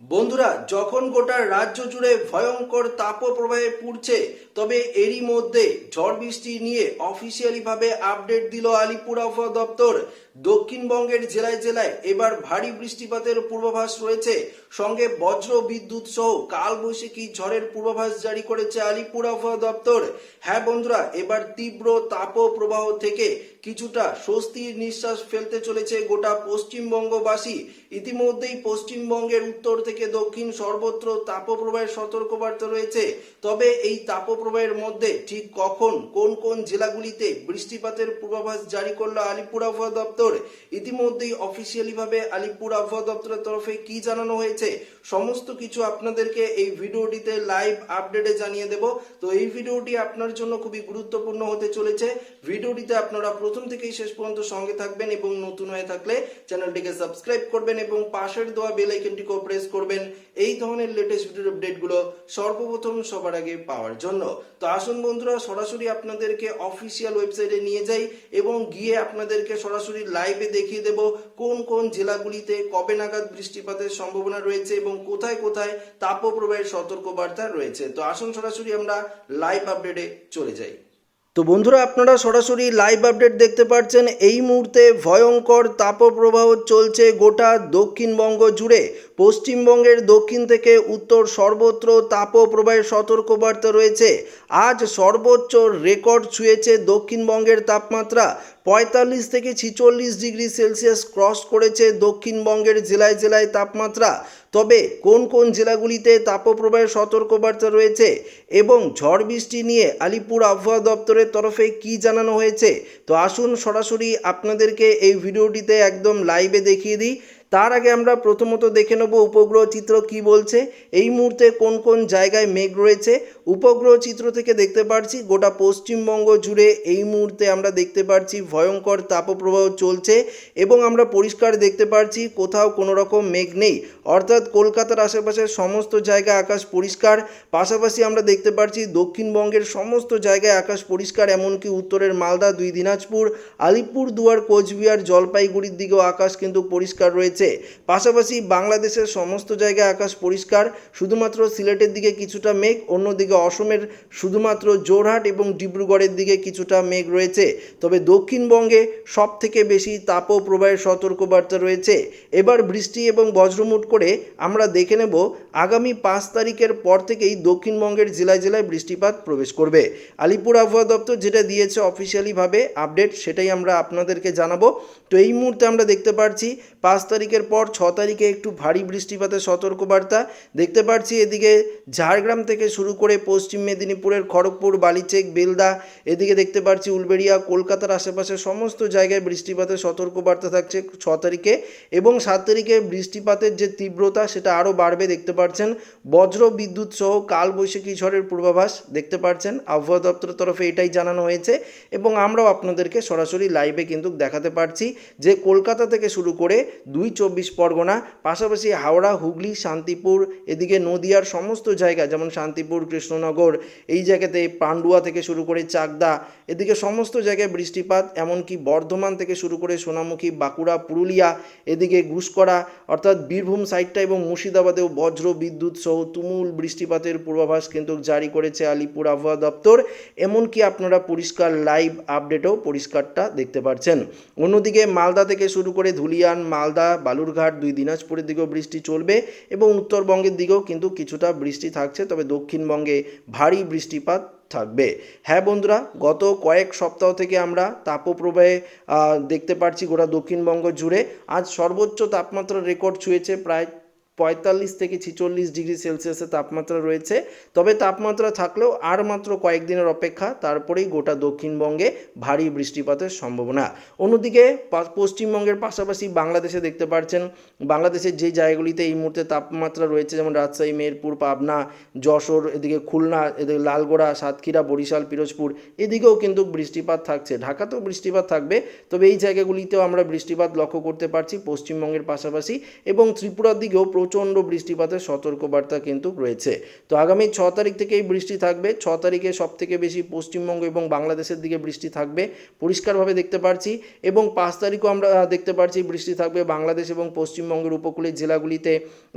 বন্ধুরা যখন গোটা রাজ্য জুড়ে ভয়ঙ্কর তাপ প্রবাহে পুড়ছে তবে এরই মধ্যে ঝড় বৃষ্টি নিয়ে অফিসিয়ালি ভাবে আপডেট দিল আলিপুর আবহাওয়া দপ্তর। দক্ষিণবঙ্গের জেলায় জেলায় এবার ভারী বৃষ্টিপাতের পূর্বাভাস রয়েছে। সঙ্গে বজ্র বিদ্যুৎ সহ কালবৈশাখী ঝড়ের পূর্বাভাস জারি করেছে আলিপুর আবহাওয়া দপ্তর। হ্যাঁ বন্ধুরা, এবার তীব্র তাপপ্রবাহ থেকে কিছুটা স্বস্তির নিঃশ্বাস ফেলতে চলেছে গোটা পশ্চিমবঙ্গবাসী। ইতিমধ্যেই পশ্চিমবঙ্গের উত্তর থেকে দক্ষিণ সর্বত্র তাপপ্রবাহের সতর্কবার্তা রয়েছে। তবে এই তাপপ্রবাহের মধ্যে ঠিক কখন কোন কোন জেলাগুলিতে বৃষ্টিপাতের পূর্বাভাস জারি করল আলিপুর আবহাওয়া দপ্তর? ইতিমধ্যেই অফিসিয়ালি ভাবে আলিপুর আবহাওয়া দপ্তরের তরফে কি জানানো হয়েছে? সমস্ত কিছু আপনাদেরকে এই ভিডিওটিতে লাইভ আপডেটে জানিয়ে দেব। তো এই ভিডিওটি আপনার জন্য খুবই গুরুত্বপূর্ণ হতে চলেছে। ভিডিওটিতে আপনারা প্রথম থেকেই শেষ পর্যন্ত সঙ্গে থাকবেন এবং নতুন হয়ে থাকলে চ্যানেলটিকে সাবস্ক্রাইব করবেন এবং পাশের দেওয়া বেল আইকনটিকেও প্রেস করবেন। এই ধরনের লেটেস্ট ভিডিওর আপডেটগুলো সর্বপ্রথম সবার আগে পাওয়ার জন্য। তো আসুন বন্ধুরা, সরাসরি আপনাদেরকে অফিসিয়াল ওয়েবসাইটে নিয়ে যাই এবং গিয়ে আপনাদেরকে সরাসরি লাইভে দেখিয়ে দেব কোন কোন জেলাগুলিতে কবে নাগাদ বৃষ্টিপাতের সম্ভাবনা রয়েছে এবং কোথায় কোথায় তাপপ্রবাহের সতর্কবার্তা রয়েছে। তো আসুন সরাসরি আমরা লাইভ আপডেটে চলে যাই। তো বন্ধুরা, আপনারা সরাসরি লাইভ আপডেট দেখতে পাচ্ছেন এই মুহূর্তে ভয়ঙ্কর তাপপ্রবাহ চলছে গোটা দক্ষিণবঙ্গ জুড়ে। পশ্চিমবঙ্গের দক্ষিণ থেকে উত্তর সর্বত্র তাপপ্রবাহের সতর্কবার্তা রয়েছে। আজ সর্বোচ্চ রেকর্ড ছুঁয়েছে দক্ষিণবঙ্গের তাপমাত্রা। পঁয়তাল্লিশ থেকে ছিচল্লিশ ডিগ্রি সেলসিয়াস ক্রস করেছে দক্ষিণবঙ্গের জেলায় জেলায় তাপমাত্রা। তবে কোন কোন জেলাগুলিতে তাপপ্রবাহের সতর্কবার্তা রয়েছে এবং ঝড় বৃষ্টি নিয়ে আলিপুর আবহাওয়া দপ্তরের তরফে কি জানানো হয়েছে, তো আসুন সরাসরি আপনাদেরকে এই ভিডিওটিতে একদম লাইভে দেখিয়ে দিই। তার আগে আমরা প্রথমত দেখে নেব উপগ্রহ চিত্র কি বলছে, এই মুহূর্তে কোন কোন জায়গায় মেঘ রয়েছে উপগ্রহ চিত্র থেকে দেখতে পারছি, গোটা পশ্চিমবঙ্গ জুড়ে এই মুহূর্তে আমরা দেখতে পারছি ভয়ঙ্কর তাপপ্রবাহ চলছে এবং আমরা পরিষ্কার দেখতে পারছি কোথাও কোনো রকম মেঘ নেই। অর্থাৎ কলকাতার আশেপাশের সমস্ত জায়গায় আকাশ পরিষ্কার, পাশাপাশি আমরা দেখতে পারছি দক্ষিণবঙ্গের সমস্ত জায়গায় আকাশ পরিষ্কার, এমনকি উত্তরের মালদা, দুই দিনাজপুর আলিপুর দুয়ার কোচবিহার, জলপাইগুড়ির দিকেও আকাশ কিন্তু পরিষ্কার রয়েছে। পাশাপাশি বাংলাদেশের সমস্ত জায়গায় আকাশ পরিষ্কার, শুধুমাত্র সিলেটের দিকে কিছুটা মেঘ, অন্যদিকে অসমের শুধুমাত্র জোরহাট এবং ডিব্রুগড়ের দিকে কিছুটা মেঘ রয়েছে। তবে দক্ষিণবঙ্গে সব থেকে বেশি তাপপ্রবাহের সতর্কবার্তা রয়েছে। এবার বৃষ্টি এবং বজ্রমুট করে আমরা দেখে নেব আগামী পাঁচ তারিখের পর থেকেই দক্ষিণবঙ্গের জেলায় জেলায় বৃষ্টিপাত প্রবেশ করবে। আলিপুর আবহাওয়া দপ্তর যেটা দিয়েছে অফিসিয়ালিভাবে আপডেট সেটাই আমরা আপনাদেরকে জানাব। তো এই মুহূর্তে আমরা দেখতে পাচ্ছি পাঁচ তারিখের পর ছ তারিখে একটু ভারী বৃষ্টিপাতের সতর্কবার্তা। দেখতে পাচ্ছি এদিকে ঝাড়গ্রাম থেকে শুরু করে পশ্চিম মেদিনীপুরের খড়গপুর, বালিচেক, বেলদা, এদিকে দেখতে পাচ্ছি উলবেড়িয়া, কলকাতার আশেপাশে সমস্ত জায়গায় বৃষ্টিপাতের সতর্কবার্তা থাকছে ছ তারিখে এবং সাত তারিখে বৃষ্টিপাতের যে তীব্রতা সেটা আরও বাড়বে দেখতে পাচ্ছেন বজ্র, বিদ্যুৎ সহ কালবৈশাখী ঝড়ের পূর্বাভাস দেখতে পাচ্ছেন আবহাওয়া দপ্তরের তরফে এটাই জানানো হয়েছে এবং আমরাও আপনাদেরকে সরাসরি লাইভে কিন্তু দেখাতে পারছি যে কলকাতা থেকে শুরু করে দুই চব্বিশ পরগনা, পাশাপাশি হাওড়া, হুগলি, শান্তিপুর, এদিকে নদিয়ার সমস্ত জায়গা যেমন শান্তিপুর কৃষ্ণনগর, এই জায়গাতে পান্ডুয়া থেকে শুরু করে চাকদা, এদিকে সমস্ত জায়গায় বৃষ্টিপাত, এমনকি বর্ধমান থেকে শুরু করে সোনামুখী, বাঁকুড়া, পুরুলিয়া, এদিকে ঘুষকরা, অর্থাৎ বীরভূম সাইডটা এবং মুর্শিদাবাদেও বজ্র বিদ্যুৎ সহ তুমুল বৃষ্টিপাতের পূর্বাভাস কিন্তু জারি করেছে আলিপুর আবহাওয়া দপ্তর। এমনকি আপনারা পরিষ্কার লাইভ আপডেটও পরিষ্কারটা দেখতে পাচ্ছেন অন্যদিকে মালদা থেকে শুরু করে ধুলিয়ান, মালদা, বালুরঘাট, দুই দিনাজপুরের দিকেও বৃষ্টি চলবে এবং উত্তরবঙ্গের দিকেও কিন্তু কিছুটা বৃষ্টি থাকছে। তবে দক্ষিণবঙ্গে ভারী বৃষ্টিপাত থাকবে। হ্যাঁ বন্ধুরা, গত কয়েক সপ্তাহ থেকে আমরা তাপপ্রবাহে দেখতে পাচ্ছি গোটা দক্ষিণবঙ্গ জুড়ে। আজ সর্বোচ্চ তাপমাত্রার রেকর্ড ছুঁয়েছে প্রায় পঁয়তাল্লিশ থেকে ছিচল্লিশ ডিগ্রি সেলসিয়াসের তাপমাত্রা রয়েছে। তবে তাপমাত্রা থাকলেও আর মাত্র কয়েকদিনের অপেক্ষা, তারপরেই গোটা দক্ষিণবঙ্গে ভারী বৃষ্টিপাতের সম্ভাবনা। অন্যদিকে পশ্চিমবঙ্গের পাশাপাশি বাংলাদেশে দেখতে পাচ্ছেন বাংলাদেশের যে জায়গাগুলিতে এই মুহূর্তে তাপমাত্রা রয়েছে, যেমন রাজশাহী, মেহেরপুর, পাবনা, যশোর, এদিকে খুলনা, এদিকে লালগোড়া, সাতক্ষীরা, বরিশাল, পিরোজপুর, এদিকেও কিন্তু বৃষ্টিপাত থাকছে। ঢাকাতেও বৃষ্টিপাত থাকবে, তবে এই জায়গাগুলিতেও আমরা বৃষ্টিপাত লক্ষ্য করতে পারছি পশ্চিমবঙ্গের পাশাপাশি এবং ত্রিপুরার দিকেও প্রচণ্ড বৃষ্টিপাতের সতর্কবার্তা কিন্তু রয়েছে। তো আগামী ছ তারিখ থেকেই বৃষ্টি থাকবে। ছ তারিখে সব থেকে বেশি পশ্চিমবঙ্গ এবং বাংলাদেশের দিকে বৃষ্টি থাকবে। পরিষ্কারভাবে দেখতে পারছি এবং পাঁচ তারিখও আমরা দেখতে পারছি বৃষ্টি থাকবে বাংলাদেশ এবং পশ্চিমবঙ্গের উপকূলের জেলাগুলিতে।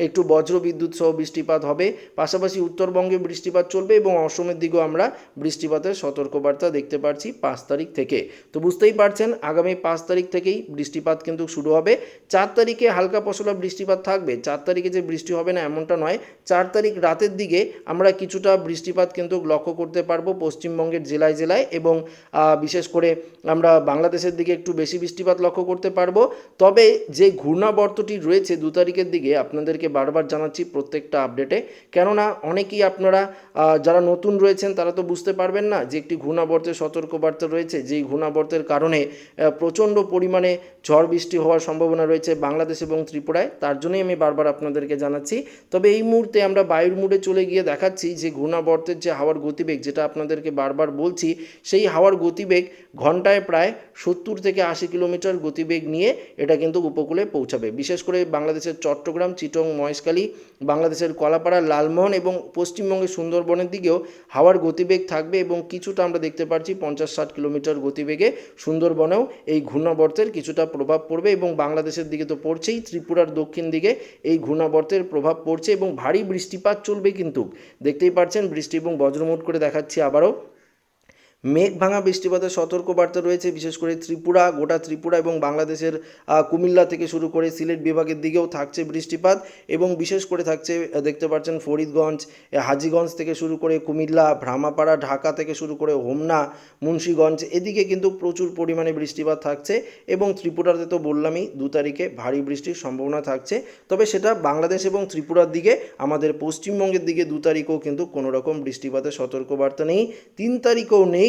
একটু বজ্র বিদ্যুৎ সহ বৃষ্টিপাত হবে। পাশাপাশি উত্তরবঙ্গে বৃষ্টিপাত চলবে এবং অসমের দিকেও আমরা বৃষ্টিপাতের সতর্কবার্তা দেখতে পারছি পাঁচ তারিখ থেকে। তো বুঝতেই পারছেন, আগামী পাঁচ তারিখ থেকেই বৃষ্টিপাত কিন্তু শুরু হবে। চার তারিখে হালকা পশলা বৃষ্টিপাত থাকবে। চার তারিখে যে বৃষ্টি হবে না এমনটা নয়, চার তারিখ রাতের দিকে আমরা কিছুটা বৃষ্টিপাত কিন্তু লক্ষ্য করতে পারব পশ্চিমবঙ্গের জেলায় জেলায় এবং বিশেষ করে আমরা বাংলাদেশের দিকে একটু বেশি বৃষ্টিপাত লক্ষ্য করতে পারব। তবে যে ঘূর্ণাবর্তটি রয়েছে দু তারিখের দিকে আপনাদেরকে বারবার জানাচ্ছি প্রত্যেকটা আপডেটে। কেননা অনেকেই আপনারা যারা নতুন রয়েছেন তারা তো বুঝতে পারবেন না যে একটি ঘূর্ণাবর্তের সতর্কবার্তা রয়েছে, যেই ঘূর্ণাবর্তের কারণে প্রচণ্ড পরিমাণে ঝড় বৃষ্টি হওয়ার সম্ভাবনা রয়েছে বাংলাদেশ এবং ত্রিপুরায়। তার জন্যই আমি বারবার আপনাদেরকে জানাচ্ছি। তবে এই মুহূর্তে আমরা বায়ুর মুডে চলে গিয়ে দেখাচ্ছি যে ঘূর্ণাবর্তের যে হাওয়ার গতিবেগ, যেটা আপনাদেরকে বারবার বলছি, সেই হাওয়ার গতিবেগ ঘন্টায় প্রায় সত্তর থেকে আশি কিলোমিটার গতিবেগ নিয়ে এটা কিন্তু উপকূলে পৌঁছাবে। বিশেষ করে বাংলাদেশের চট্টগ্রাম, চিটং, মহেশখালী, বাংলাদেশের কলাপাড়া, লালমোহন এবং পশ্চিমবঙ্গের সুন্দরবনের দিকেও হাওয়ার গতিবেগ থাকবে এবং কিছুটা আমরা দেখতে পাচ্ছি পঞ্চাশ ষাট কিলোমিটার গতিবেগে সুন্দরবনেও এই ঘূর্ণাবর্তের কিছুটা প্রভাব পড়বে এবং বাংলাদেশের দিকে তো পড়ছেই, ত্রিপুরার দক্ষিণ দিকে এই ঘূর্ণাবর্তের প্রভাব পড়ছে এবং ভারী বৃষ্টিপাত চলবে কিন্তু। দেখতেই পাচ্ছেন বৃষ্টি এবং বজ্রমুট করে দেখাচ্ছি আবারও। মেঘ ভাঙা বৃষ্টিপাতের সতর্কবার্তা রয়েছে, বিশেষ করে ত্রিপুরা, গোটা ত্রিপুরা এবং বাংলাদেশের কুমিল্লা থেকে শুরু করে সিলেট বিভাগের দিকেও থাকছে বৃষ্টিপাত এবং বিশেষ করে থাকছে দেখতে পাচ্ছেন ফরিদগঞ্জ হাজীগঞ্জ থেকে শুরু করে কুমিল্লা, ভ্রামাপাড়া, ঢাকা থেকে শুরু করে হোমনা, মুন্সীগঞ্জ, এদিকে কিন্তু প্রচুর পরিমাণে বৃষ্টিপাত থাকছে এবং ত্রিপুরাতে তো বললামই দু তারিখে ভারী বৃষ্টির সম্ভাবনা থাকছে। তবে সেটা বাংলাদেশ এবং ত্রিপুরার দিকে, আমাদের পশ্চিমবঙ্গের দিকে দু তারিখেও কিন্তু কোনো রকম বৃষ্টিপাতের সতর্কবার্তা নেই, তিন তারিখেও নেই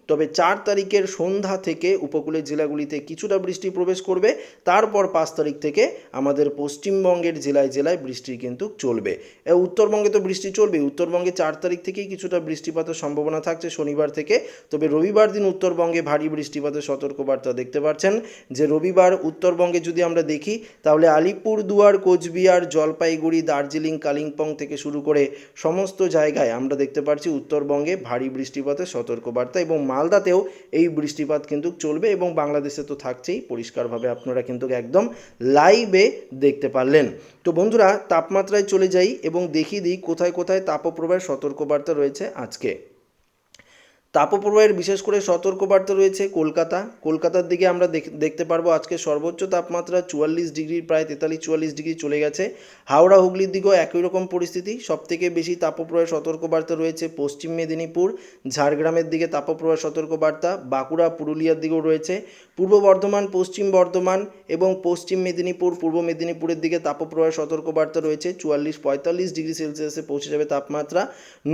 তবে চার তারিখের সন্ধ্যা থেকে উপকূলের জেলাগুলিতে কিছুটা বৃষ্টি প্রবেশ করবে। তারপর পাঁচ তারিখ থেকে আমাদের পশ্চিমবঙ্গের জেলায় জেলায় বৃষ্টি কিন্তু চলবে। উত্তরবঙ্গে তো বৃষ্টি চলবে উত্তরবঙ্গে চার তারিখ থেকেই কিছুটা বৃষ্টিপাতের সম্ভাবনা থাকছে শনিবার থেকে। তবে রবিবার দিন উত্তরবঙ্গে ভারী বৃষ্টিপাতের সতর্কবার্তা দেখতে পাচ্ছেন যে রবিবার উত্তরবঙ্গে যদি আমরা দেখি, তাহলে আলিপুর, দুয়ার, কোচবিহার, জলপাইগুড়ি, দার্জিলিং, কালিম্পং থেকে শুরু করে সমস্ত জায়গায় আমরা দেখতে পাচ্ছি উত্তরবঙ্গে ভারী বৃষ্টিপাতের সতর্কবার্তা এবং মালদাতেও এই বৃষ্টিপাত কিন্তু চলবে এবং বাংলাদেশে তো থাকছেই, পরিষ্কারভাবে আপনারা কিন্তু একদম লাইভে দেখতে পারলেন। তো বন্ধুরা, তাপমাত্রায় চলে যাই এবং দেখিয়ে দিই কোথায় কোথায় তাপপ্রবাহের সতর্কবার্তা রয়েছে আজকে। তাপপ্রবাহের বিশেষ করে সতর্কবার্তা রয়েছে কলকাতা। কলকাতার দিকে আমরা দেখ- দেখতে পারব আজকে সর্বোচ্চ তাপমাত্রা চুয়াল্লিশ ডিগ্রি, প্রায় তেতাল্লিশ, চুয়াল্লিশ ডিগ্রি চলে গেছে। হাওড়া, হুগলির দিকেও একই রকম পরিস্থিতি। সবথেকে বেশি তাপপ্রবাহের সতর্কবার্তা রয়েছে পশ্চিম মেদিনীপুর। ঝাড়গ্রামের দিকে তাপপ্রবাহের সতর্কবার্তা। বাঁকুড়া, পুরুলিয়ার দিকেও রয়েছে। পূর্ব বর্ধমান, পশ্চিম বর্ধমান এবং পশ্চিম মেদিনীপুর, পূর্ব মেদিনীপুরের দিকে তাপপ্রবাহের সতর্কবার্তা রয়েছে। চুয়াল্লিশ, পঁয়তাল্লিশ ডিগ্রি সেলসিয়াসে পৌঁছে যাবে তাপমাত্রা।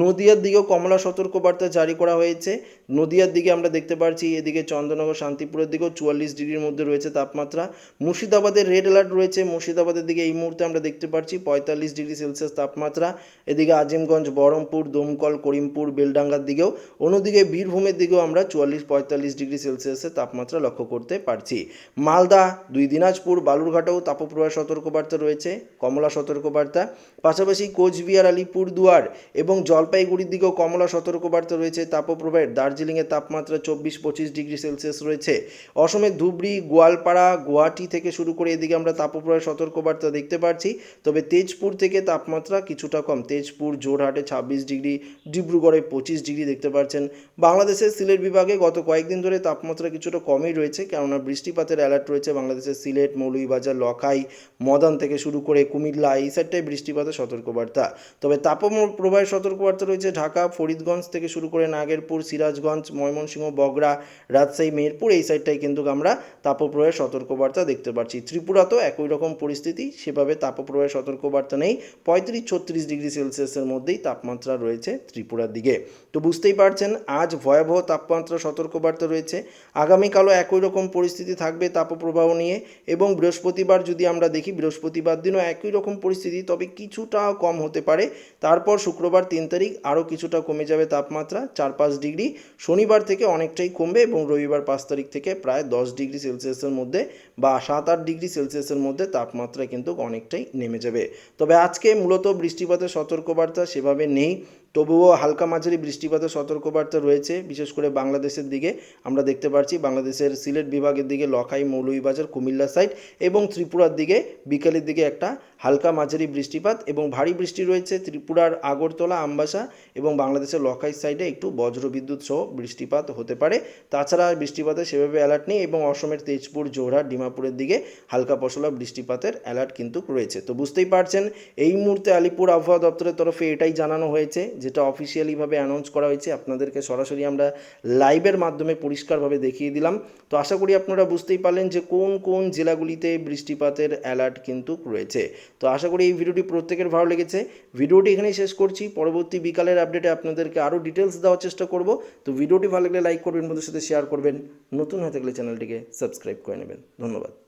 নদিয়ার দিকেও কমলা সতর্কবার্তা জারি করা হয়েছে। নদিয়ার দিকে আমরা দেখতে পাচ্ছি এদিকে চন্দ্রনগর শান্তিপুরের দিকেও চুয়াল্লিশ ডিগ্রির মধ্যে রয়েছে তাপমাত্রা। মুর্শিদাবাদের রেড অ্যালার্ট রয়েছে। মুর্শিদাবাদের দিকে এই মুহূর্তে আমরা দেখতে পাচ্ছি পঁয়তাল্লিশ ডিগ্রি সেলসিয়াস তাপমাত্রা। এদিকে আজিমগঞ্জ, বহরমপুর, দমকল, করিমপুর, বেলডাঙ্গার দিকেও। অন্যদিকে বীরভূমের দিকেও আমরা চুয়াল্লিশ, পঁয়তাল্লিশ ডিগ্রি সেলসিয়াসের তাপমাত্রা লক্ষ্য করতে পারছি। মালদা, দুই দিনাজপুর, বালুরঘাটেও তাপপ্রবাহ সতর্কবার্তা রয়েছে, কমলা সতর্কবার্তা। পাশাপাশি কোচবিহার আলিপুর দুয়ার এবং জলপাইগুড়ির দিকেও কমলা সতর্কবার্তা রয়েছে তাপপ্রবাহের। দার্জিলিংয়ে তাপমাত্রা চব্বিশ, পঁচিশ ডিগ্রি সেলসিয়াস রয়েছে। অসমের ধুবড়ি, গোয়ালপাড়া, গুয়াহাটি থেকে শুরু করে এদিকে আমরা তাপপ্রবাহের সতর্কবার্তা দেখতে পাচ্ছি তবে তেজপুর থেকে তাপমাত্রা কিছুটা কম। তেজপুর জোরহাটে ছাব্বিশ ডিগ্রি, ডিব্রুগড়ে পঁচিশ ডিগ্রি দেখতে পাচ্ছেন বাংলাদেশের সিলেট বিভাগে গত কয়েকদিন ধরে তাপমাত্রা কিছুটা কমই রয়েছে। কেননা বৃষ্টিপাতের অ্যালার্ট রয়েছে বাংলাদেশের সিলেট, মৌলভীবাজার, লখাই, মদান থেকে শুরু করে কুমিল্লা, এই সাইডটায় বৃষ্টিপাতের সতর্কবার্তা। তবে তাপপ্রবাহের সতর্কবার্তা রয়েছে ঢাকা, ফরিদগঞ্জ থেকে শুরু করে নাগেরপুর, সিরাজগঞ্জ, ময়মনসিংহ বগরা রাজশাহী, মেহেরপুর, এই সাইডটায় কিন্তু আমরা তাপপ্রবাহের সতর্কবার্তা দেখতে পাচ্ছি। ত্রিপুরাতেও একই রকম পরিস্থিতি, সেভাবে তাপপ্রবাহের সতর্কবার্তা নেই। পঁয়ত্রিশ ছত্রিশ ডিগ্রি সেলসিয়াসের মধ্যেই তাপমাত্রা রয়েছে ত্রিপুরার দিকে। তো বুঝতেই পারছেন, আজ ভয়াবহ তাপমাত্রা সতর্কবার্তা রয়েছে। আগামীকালও একই রকম পরিস্থিতি থাকবে তাপপ্রবাহ নিয়ে এবং বৃহস্পতিবার যদি আমরা দেখি, বৃহস্পতিবার দিনও একই রকম পরিস্থিতি, তবে কিছুটা কম হতে পারে। তারপর শুক্রবার তিন তারিখ আরও কিছুটা কমে যাবে তাপমাত্রা চার পাঁচ ডিগ্রি। শনিবার থেকে অনেকটাই কমবে এবং রবিবার পাঁচ তারিখ থেকে প্রায় দশ ডিগ্রি সেলসিয়াসের মধ্যে বা সাত আট ডিগ্রি সেলসিয়াসের মধ্যে তাপমাত্রা কিন্তু অনেকটাই নেমে যাবে। তবে আজকে মূলত বৃষ্টিপাতের সতর্কবার্তা সেভাবে নেই। তবুও হালকা মাঝারি বৃষ্টিপাতের সতর্কবার্তা রয়েছে, বিশেষ করে বাংলাদেশের দিকে। আমরা দেখতে পাচ্ছি বাংলাদেশের সিলেট বিভাগের দিকে লখাই, মৌলভীবাজার, কুমিল্লা সাইড এবং ত্রিপুরার দিকে বিকালের দিকে একটা হালকা মাঝারি বৃষ্টিপাত এবং ভারী বৃষ্টি রয়েছে। ত্রিপুরার আগরতলা, আমবাসা এবং বাংলাদেশের লখাই সাইডে একটু বজ্রবিদ্যুৎ সহ বৃষ্টিপাত হতে পারে। তাছাড়া বৃষ্টিপাতের সেভাবে অ্যালার্ট নেই এবং অসমের তেজপুর, জোরহাট, ডিমাপুরের দিকে হালকা পশলা বৃষ্টিপাতের অ্যালার্ট কিন্তু রয়েছে। তো বুঝতেই পারছেন, এই মুহূর্তে আলিপুর আবহাওয়া দপ্তরের তরফে এটাই জানানো হয়েছে যেটা অফিসিয়ালিভাবে অ্যানাউন্স করা হয়েছে, আপনাদেরকে সরাসরি আমরা লাইভের মাধ্যমে পরিষ্কারভাবে দেখিয়ে দিলাম। তো আশা করি আপনারা বুঝতেই পারলেন যে কোন কোন জেলাগুলিতে বৃষ্টিপাতের অ্যালার্ট কিন্তু রয়েছে। তো আশা করি এই ভিডিওটি প্রত্যেকের ভালো লেগেছে। ভিডিওটি এখানেই শেষ করছি। পরবর্তী বিকালের আপডেটে আপনাদেরকে আরও ডিটেলস দেওয়ার চেষ্টা করব। তো ভিডিওটি ভালো লাগলে লাইক করবেন, বন্ধুদের সাথে শেয়ার করবেন। নতুন হয়ে থাকলে চ্যানেলটিকে সাবস্ক্রাইব করে নেবেন। ধন্যবাদ।